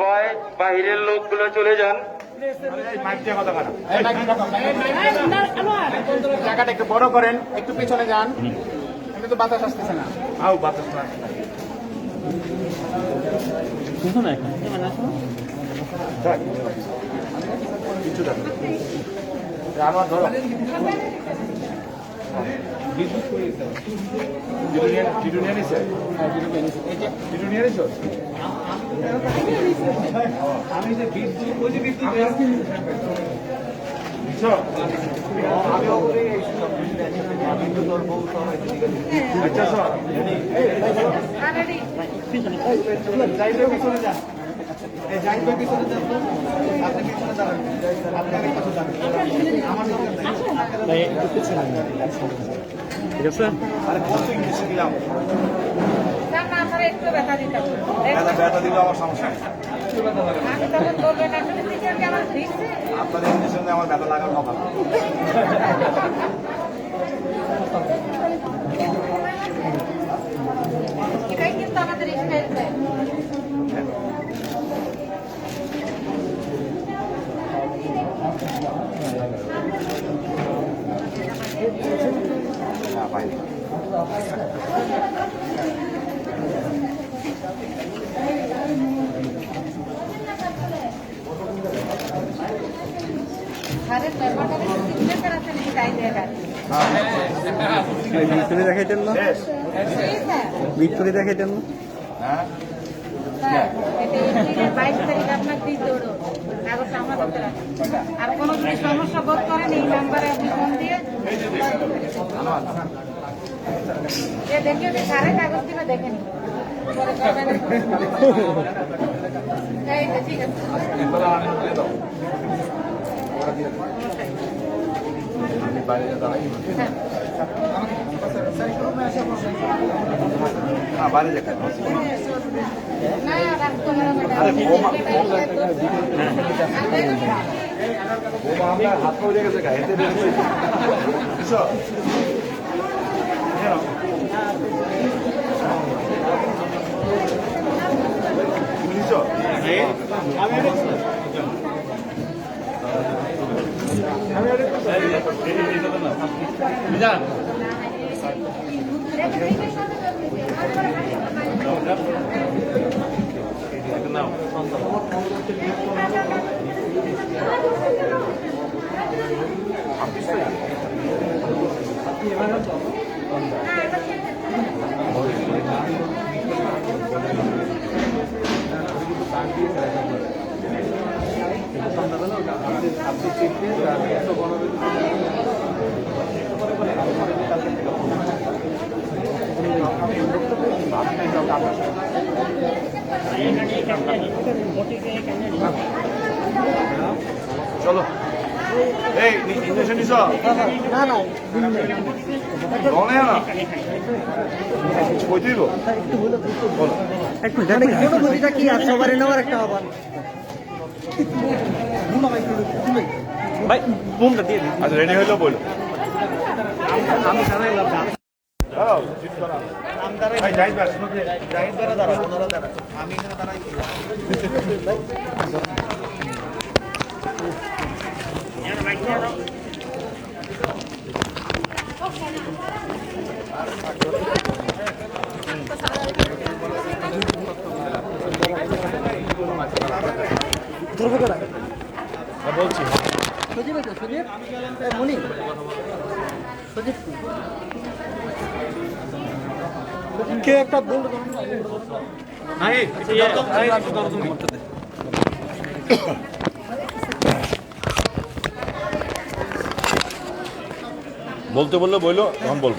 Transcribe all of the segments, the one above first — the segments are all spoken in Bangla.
সবাই বাহিরের লোকগুলো চলে যান। জায়গাটা একটু বড় করেন একটু পেছনে যান। কিন্তু বাতাস আসতেছে না। আও বাতাস না আমার ধরো তার মাথায় একটু ব্যথা দিতে হবে। ব্যথা দিলে আমার সমস্যা নেই আমি তখন বলবেন আসলে টিচার কেমন দিচ্ছে আপনাদের ইঞ্জেকশন আমার ব্যথা লাগার কথা না। এটাই কিন্তু আমাদের স্টাইল হ্যাঁ পাইনি ঘরের ব্যাপারটা সিগনেচার আছে নাকি তাই ভিক্টোরি দেখাইতেন না? ভিক্টোরি দেখাইতেন না? হ্যাঁ। এপ্রিলের বাইশ তারিখ আপনার দিতে ওড়ো কাগজটা আমার করতে রাখেন আর কোনো যদি সমস্যা বোধ করেন এই নাম্বারে আপনি ফোন দিয়ে এ দেখে ওটা সারে কাগজ দিবে দেখেন পরে করবেন এই তো ঠিক আছে। আমি বাইরে বাইরে না হবে না আরে বোমা বোমা আমরা হাত পড়ে গেছে গা হেঁটে বেরোচ্ছে বুঝছ বুঝছ চলো। এই ইঞ্জেকশন নিছ না না রনে না কই দিব বলো এক মিনিট এক কি আছে সবারই নেওয়ার একটা আহ্বান ভাই বুমটা দিয়ে দিন। আচ্ছা রেডি হইল বলো। আমি জানাইলাম দাঁড়াও সিট ধরবো কেনা বলছি সজীব এটা সজীব? মনি? সজীব? কে একটা বলতে বললে বলল তখন বলব।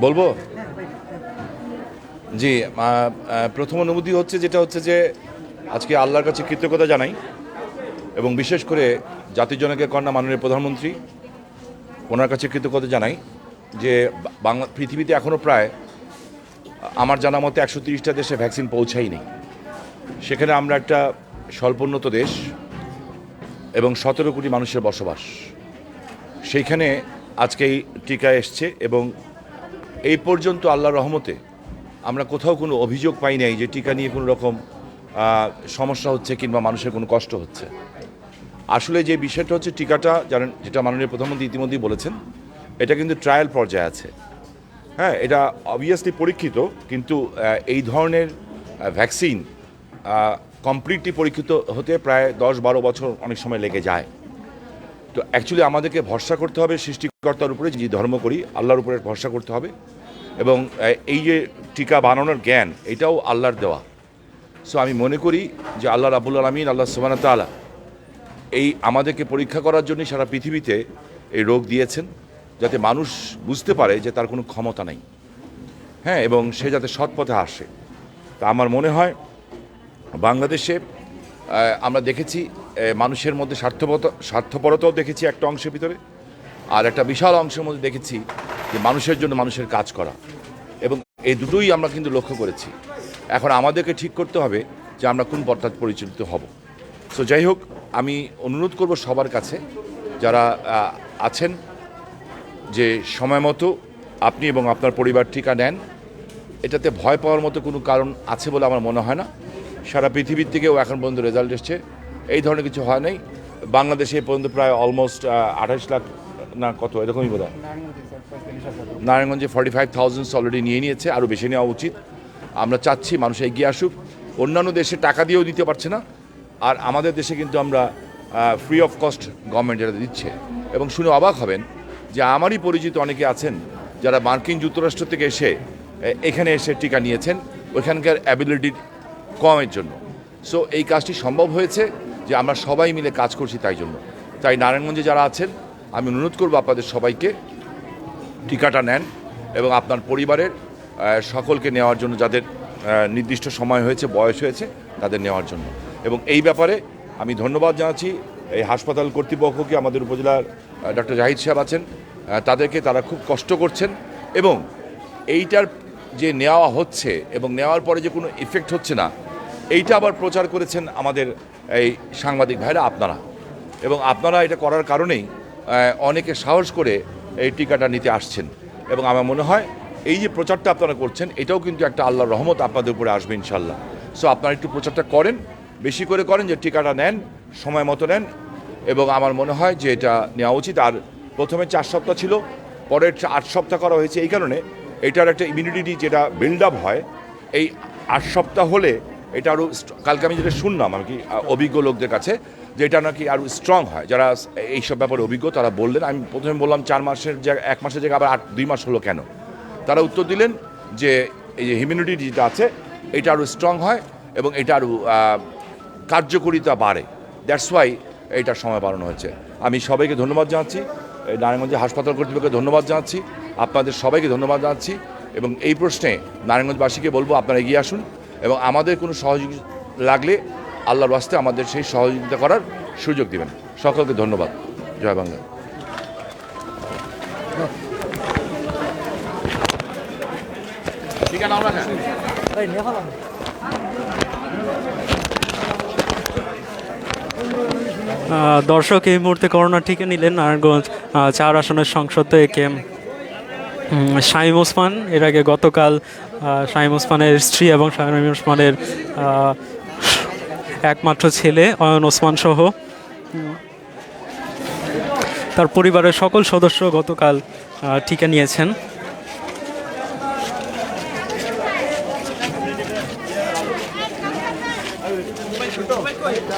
বলব? জি প্রথম অনুভূতি হচ্ছে যেটা হচ্ছে যে আজকে আল্লাহর কাছে কৃতজ্ঞতা জানাই এবং বিশেষ করে জাতির জনকের কন্যা মাননীয় প্রধানমন্ত্রী, ওনার কাছে কৃতজ্ঞতা জানাই যে বাংলা পৃথিবীতে এখনও প্রায়, আমার জানা মতে একশো তিরিশটা দেশে ভ্যাকসিন পৌঁছায়নি সেখানে আমরা একটা স্বল্পোন্নত দেশ এবং সতেরো কোটি মানুষের বসবাস। সেইখানে আজকে এই টিকা এসছে এবং এই পর্যন্ত আল্লাহর রহমতে আমরা কোথাও কোনো অভিযোগ পাই নাই যে টিকা নিয়ে কোনো রকম সমস্যা হচ্ছে কিংবা মানুষের কোনো কষ্ট হচ্ছে। আসলে যে বিষয়টা হচ্ছে টিকাটা, জানেন, যেটা মাননীয় প্রধানমন্ত্রী ইতিমধ্যেই বলেছেন, এটা কিন্তু ট্রায়াল পর্যায়ে আছে। হ্যাঁ এটা অবভিয়াসলি পরীক্ষিত, কিন্তু এই ধরনের ভ্যাকসিন কমপ্লিটলি পরীক্ষিত হতে প্রায় দশ বারো বছর অনেক সময় লেগে যায়। তো অ্যাকচুয়ালি আমাদেরকে ভরসা করতে হবে, সৃষ্টিকর্তার উপরে, যে ধর্ম করি, আল্লাহর উপরে ভরসা করতে হবে। এবং এই যে টিকা বানানোর জ্ঞান, এটাও আল্লাহর দেওয়া। সো আমি মনে করি যে আল্লাহ রাবুল আলমিন, আল্লাহ সুবান তালা এই আমাদেরকে পরীক্ষা করার জন্য সারা পৃথিবীতে এই রোগ দিয়েছেন যাতে মানুষ বুঝতে পারে যে তার কোনো ক্ষমতা নেই। হ্যাঁ এবং সে যাতে সৎ পথে আসে। তা আমার মনে হয় বাংলাদেশে আমরা দেখেছি মানুষের মধ্যে স্বার্থপরতা, স্বার্থপরতাও দেখেছি একটা অংশের ভিতরে, আর একটা বিশাল অংশের মধ্যে দেখেছি যে মানুষের জন্য মানুষের কাজ করা। এবং এই দুটোই আমরা কিন্তু লক্ষ্য করেছি। এখন আমাদেরকে ঠিক করতে হবে যে আমরা কোন পথটা পরিচালিত হব। সো যাই হোক আমি অনুরোধ করব সবার কাছে যারা আছেন যে সময় মতো আপনি এবং আপনার পরিবার টিকা নেন। এটাতে ভয় পাওয়ার মতো কোনো কারণ আছে বলে আমার মনে হয় না। সারা পৃথিবীর থেকেও এখন পর্যন্ত রেজাল্ট এসছে। এই ধরনের কিছু হয় নাই। বাংলাদেশে পর্যন্ত প্রায় অলমোস্ট আঠাশ লাখ না কত এরকমই বোধ হয় নারায়ণগঞ্জে ফর্টি ফাইভ থাউজেন্ডস অলরেডি নিয়ে নিয়েছে। আরও বেশি নেওয়া উচিত। আমরা চাচ্ছি মানুষ এগিয়ে আসুক। অন্যান্য দেশে টাকা দিয়েও দিতে পারছে না। আর আমাদের দেশে কিন্তু আমরা ফ্রি অফ কস্ট গভর্নমেন্ট যেটা দিচ্ছে। এবং শুনে অবাক হবেন যে আমারই পরিচিত অনেকে আছেন যারা মার্কিন যুক্তরাষ্ট্র থেকে এসে এখানে এসে টিকা নিয়েছেন। ওইখানকার অ্যাবিলিটি কমের জন্য। সো এই কাজটি সম্ভব হয়েছে যে আমরা সবাই মিলে কাজ করছি তাই জন্য। তাই নারায়ণগঞ্জে যারা আছেন, আমি অনুরোধ করব আপনাদের সবাইকে টিকাটা নেন এবং আপনার পরিবারের সকলকে নেওয়ার জন্য, যাদের নির্দিষ্ট সময় হয়েছে, বয়স হয়েছে, তাদের নেওয়ার জন্য। এবং এই ব্যাপারে আমি ধন্যবাদ জানাচ্ছি। এই হাসপাতাল কর্তৃপক্ষকে, আমাদের উপজেলার ডক্টর জাহিদ সাহেব আছেন তাদেরকে তারা খুব কষ্ট করছেন এবং এইটার যে নেওয়া হচ্ছে এবং নেওয়ার পরে যে কোনো ইফেক্ট হচ্ছে না, এইটা আবার প্রচার করেছেন আমাদের এই সাংবাদিক ভাইরা আপনারা। এবং আপনারা এটা করার কারণেই অনেকে সাহস করে এই টিকাটা নিতে আসছেন। এবং আমার মনে হয় এই যে প্রচারটা আপনারা করছেন, এটাও কিন্তু একটা আল্লাহর রহমত আপনাদের উপরে আসবে ইনশাল্লাহ। সো আপনারা একটু প্রচারটা করেন, বেশি করে করেন যে টিকাটা নেন, সময় মতো নেন, এবং আমার মনে হয় যে এটা নেওয়া উচিত। আর প্রথমে চার সপ্তাহ ছিল পরের আট সপ্তাহ করা হয়েছে এই কারণে এটার একটা ইমিউনিটি যেটা বিল্ড আপ হয়, এই আট সপ্তাহ হলে এটা আরও কালকে আমি যেটা শুনলাম আর কি অভিজ্ঞ লোকদের কাছে, যে এটা নাকি আরও স্ট্রং হয়। যারা এইসব ব্যাপারে অভিজ্ঞ, তারা বললেন, আমি প্রথমে বললাম চার মাসের জায়গা এক মাসের জায়গায় আবার আট দুই মাস হলো কেন? তারা উত্তর দিলেন যে এই যে হিমিউনিটি যেটা আছে, এটা আরও স্ট্রং হয় এবং এটা আরও কার্যকরিতা বাড়ে। দ্যাটস ওয়াই এইটার সময় বাড়ানো হয়েছে। আমি সবাইকে ধন্যবাদ জানাচ্ছি, এই নারায়ণগঞ্জে হাসপাতাল কর্তৃপক্ষকে ধন্যবাদ জানাচ্ছি, আপনাদের সবাইকে ধন্যবাদ জানাচ্ছি এবং এই প্রশ্নে নারায়ণগঞ্জবাসীকে বলব আপনারা এগিয়ে আসুন এবং আমাদের কোনো সহযোগিতা লাগলে আল্লাহর বাস্তে আমাদের সেই সহযোগিতা করার সুযোগ দিবেন। সকলকে ধন্যবাদ। জয় বাংলা। ঠিকানা আমরা এই নিয়ে ফেলাম দর্শক এই মুহূর্তে করোনা টিকা নিলেন নারায়ণগঞ্জ চার আসনের সংসদ থেকে শামীম ওসমান। এর আগে গতকাল আহ, শামীম ওসমানের স্ত্রী এবং শামীম ওসমানের একমাত্র ছেলে অয়ন ওসমান সহ। তার পরিবারের সকল সদস্য গতকাল আহ, টিকা নিয়েছেন।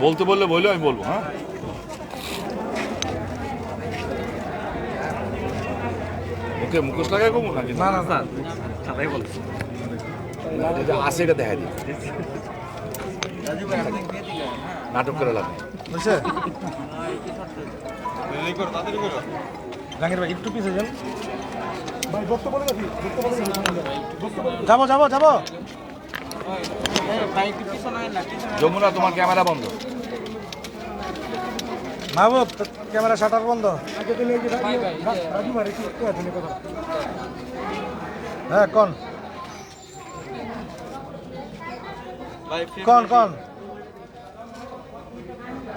বলতে বললে বললে আমি বলব হ্যাঁ? ওকে মুখোশ লাগাই কমু নাকি? না না স্যার। সাদাই বলে আছে এটা দেখা দিই। নাটক করে লাভ নেই। বুঝছে জাহাঙ্গীর ভাই একটু পিছিয়ে যান। যাব যাব যাব। যমুনা তোমার ক্যামেরা বন্ধ। মাহবুব ক্যামেরা শাটার বন্ধ। হ্যাঁ কোন। কোন কোন।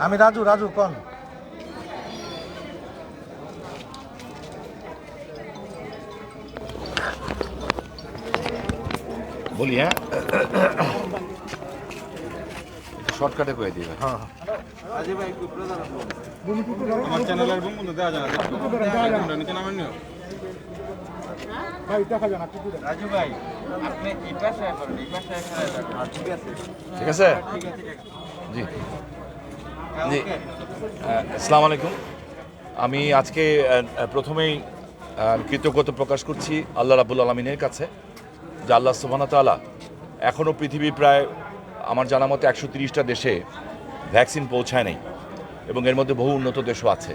আমি রাজু রাজু কোন। বলি হ্যাঁ? শর্টকাটে করে দিই ভাই হ্যাঁ। আমার চ্যানেলের বন্ধু দেওয়া যায় নিচে নামেন নিও। রাজু ভাই আপনি করেন পাশে ঠিক আছে। ঠিক আছে? জি। জি। আসসালামু আলাইকুম। আমি আজকে প্রথমেই কৃতজ্ঞতা প্রকাশ করছি আল্লাহ রাবুল আলমিনের কাছে যে আল্লাহ সুবাহ তালা এখনও পৃথিবীর প্রায় আমার জানা মতো একশো তিরিশটা দেশে ভ্যাকসিন পৌঁছায় নাই এবং এর মধ্যে বহু উন্নত দেশও আছে।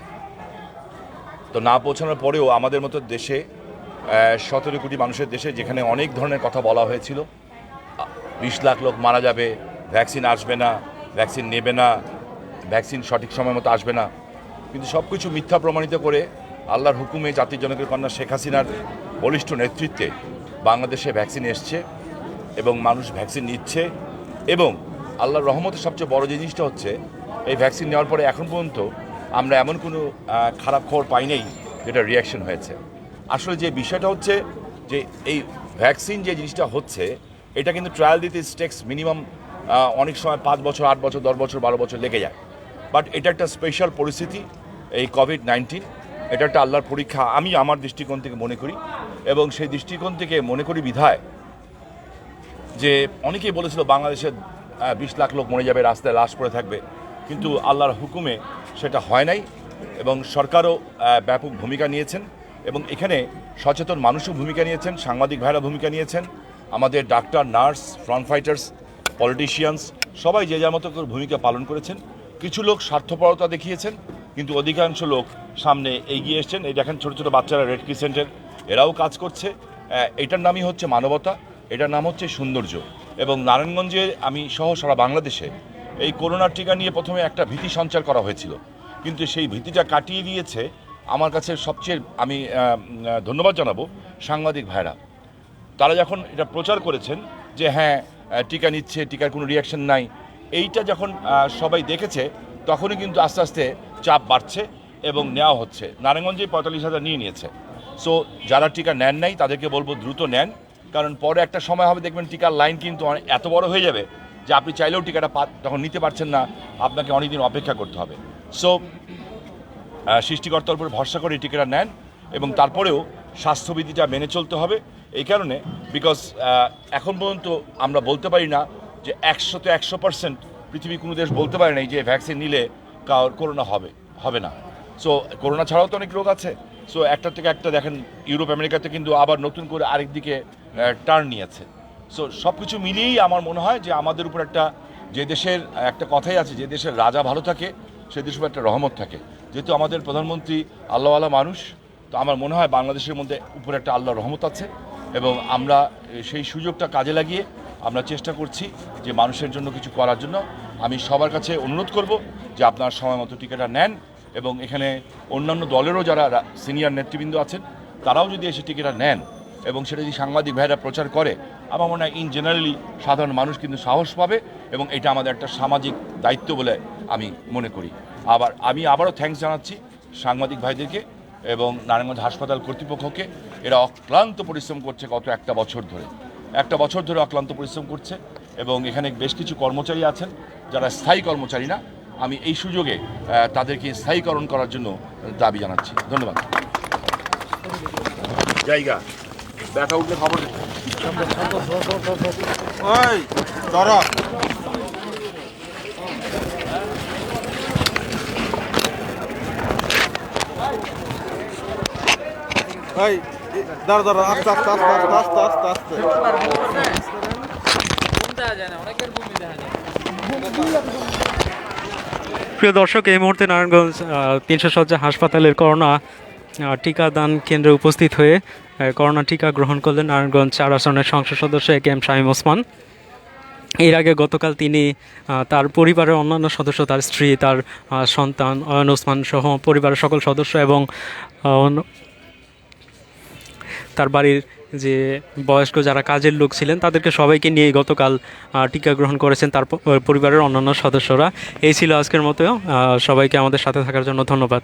তো না পৌঁছানোর পরেও আমাদের মতো দেশে সতেরো কোটি মানুষের দেশে যেখানে অনেক ধরনের কথা বলা হয়েছিল, বিশ লাখ লোক মারা যাবে, ভ্যাকসিন আসবে না, ভ্যাকসিন নেবে না, ভ্যাকসিন সঠিক সময় মতো আসবে না। কিন্তু সব কিছু মিথ্যা প্রমাণিত করে আল্লাহর হুকুমে জাতির জনকের কন্যা শেখ হাসিনার বলিষ্ঠ নেতৃত্বে বাংলাদেশে ভ্যাকসিন এসছে এবং মানুষ ভ্যাকসিন নিচ্ছে। এবং আল্লাহর রহমতের সবচেয়ে বড় জিনিসটা হচ্ছে, এই ভ্যাকসিন নেওয়ার পরে এখন পর্যন্ত আমরা এমন কোনো খারাপ খবর পাই নাই যেটা রিয়াকশন হয়েছে। আসলে যে বিষয়টা হচ্ছে যে এই ভ্যাকসিন যে জিনিসটা হচ্ছে, এটা কিন্তু ট্রায়াল দিতে স্টেক্স মিনিমাম অনেক সময় পাঁচ বছর, আট বছর, দশ বছর, বারো বছর লেগে যায়। বাট এটা একটা স্পেশাল পরিস্থিতি, এই কোভিড নাইন্টিন এটা একটা আল্লাহর পরীক্ষা, আমি আমার দৃষ্টিকোণ থেকে মনে করি এবং সেই দৃষ্টিকোণ থেকে মনে করি বিধায় যে অনেকেই বলেছিল বাংলাদেশে বিশ লাখ লোক মরে যাবে, রাস্তায় লাশ পড়ে থাকবে। কিন্তু আল্লাহর হুকুমে সেটা হয় নাই এবং সরকারও ব্যাপক ভূমিকা নিয়েছেন এবং এখানে সচেতন মানুষও ভূমিকা নিয়েছেন, সাংবাদিক ভাইরা ভূমিকা নিয়েছেন। আমাদের doctor, nurse front fighters politicians সবাই যে যার মতো করে ভূমিকা পালন করেছেন। কিছু লোক স্বার্থপরতা দেখিয়েছেন, কিন্তু অধিকাংশ লোক সামনে এগিয়ে এসছেন। এই দেখেন ছোটো ছোটো বাচ্চারা রেড ক্রিসেন্টের, এরাও কাজ করছে। এটার নামই হচ্ছে মানবতা। এটার নাম হচ্ছে সৌন্দর্য। এবং নারায়ণগঞ্জে আমি সহ সারা বাংলাদেশে এই করোনার টিকা নিয়ে প্রথমে একটা ভীতি সঞ্চার করা হয়েছিল। কিন্তু সেই ভীতিটা কাটিয়ে দিয়েছে আমার কাছে সবচেয়ে আমি ধন্যবাদ জানাব সাংবাদিক ভাইরা। তারা যখন এটা প্রচার করেছেন যে হ্যাঁ টিকা নিচ্ছে, টিকার কোনো রিয়াকশন নাই, এইটা যখন সবাই দেখেছে, তখনই কিন্তু আস্তে আস্তে চাপ বাড়ছে এবং নেওয়া হচ্ছে। নারায়ণগঞ্জে পঁয়তাল্লিশ হাজার নিয়ে নিয়েছে। সো যারা টিকা নেন নাই, তাদেরকে বলব দ্রুত নেন। কারণ পরে একটা সময় হবে দেখবেন টিকার লাইন কিন্তু এত বড় হয়ে যাবে যে আপনি চাইলেও টিকাটা তখন নিতে পারছেন না, আপনাকে অনেকদিন অপেক্ষা করতে হবে। সো সৃষ্টিকর্তার উপর ভরসা করে টিকাটা নেন এবং তারপরেও স্বাস্থ্যবিধিটা মেনে চলতে হবে। এই কারণে বিকজ এখন পর্যন্ত আমরা বলতে পারি না যে একশোতে একশো পার্সেন্ট পৃথিবীর কোনো দেশ বলতে পারে নাই যে ভ্যাকসিন নিলে কার করোনা হবে হবে না। সো করোনা ছাড়াও তো অনেক রোগ আছে। সো একটা থেকে একটা দেখেন ইউরোপ আমেরিকাতে কিন্তু আবার নতুন করে আরেক দিকে টার্ন নিয়েছে। সো সব কিছু মিলিয়েই আমার মনে হয় যে আমাদের উপর একটা, যে দেশের একটা কথাই আছে, যে দেশের রাজা ভালো থাকে, সে দেশের উপর একটা রহমত থাকে। যেহেতু আমাদের প্রধানমন্ত্রী আল্লাহওয়ালা মানুষ, তো আমার মনে হয় বাংলাদেশের মধ্যে উপরে একটা আল্লাহর রহমত আছে এবং আমরা সেই সুযোগটা কাজে লাগিয়ে আমরা চেষ্টা করছি যে মানুষের জন্য কিছু করার জন্য। আমি সবার কাছে অনুরোধ করব যে আপনার সময় মতো টিকিটটা নেন এবং এখানে অন্যান্য দলেরও যারা সিনিয়র নেতৃবৃন্দ আছেন, তারাও যদি এসে টিকিটটা নেন এবং সেটা যদি সাংবাদিক ভাইরা প্রচার করে, আমার মনে হয় ইন জেনারেলি সাধারণ মানুষ কিন্তু সাহস পাবে এবং এটা আমাদের একটা সামাজিক দায়িত্ব বলে আমি মনে করি। আবার আমি আবারও থ্যাঙ্কস জানাচ্ছি সাংবাদিক ভাইদেরকে এবং নারায়ণগঞ্জ হাসপাতাল কর্তৃপক্ষকে। এরা অক্লান্ত পরিশ্রম করছে গত একটা বছর ধরে। একটা বছর ধরে অক্লান্ত পরিশ্রম করছে এবং এখানে বেশ কিছু কর্মচারী আছেন, যারা স্থায়ী কর্মচারী না আমি এই সুযোগে তাদেরকে স্থায়ীকরণ করার জন্য দাবি জানাচ্ছি। ধন্যবাদ। জায়গা। ব্যথা উঠলে খবর ওই ধরো। এই দাঁড়া দাঁড়া আস্তে আস্তে আস্তে আস্তে আস্তে আস্তে আস্তে। প্রিয় দর্শক, এই মুহূর্তে নারায়ণগঞ্জ তিনশো সজ্জা হাসপাতালের করোনা টিকাদান কেন্দ্রে উপস্থিত হয়ে করোনা টিকা গ্রহণ করলেন নারায়ণগঞ্জ চার আসনের সংসদ সদস্য A K M Shahim Osman. এর আগে গতকাল তিনি তার পরিবারের অন্যান্য সদস্য, তার স্ত্রী, তার সন্তান, অয়ন ওসমান সহ পরিবারের সকল সদস্য এবং তার বাড়ির যে বয়স্ক যারা কাজের লোক ছিলেন, তাদেরকে সবাইকে নিয়ে গতকাল টিকা গ্রহণ করেছেন তার পরিবারের অন্যান্য সদস্যরা। এই ছিল আজকের মতো। সবাইকে আমাদের সাথে থাকার জন্য ধন্যবাদ।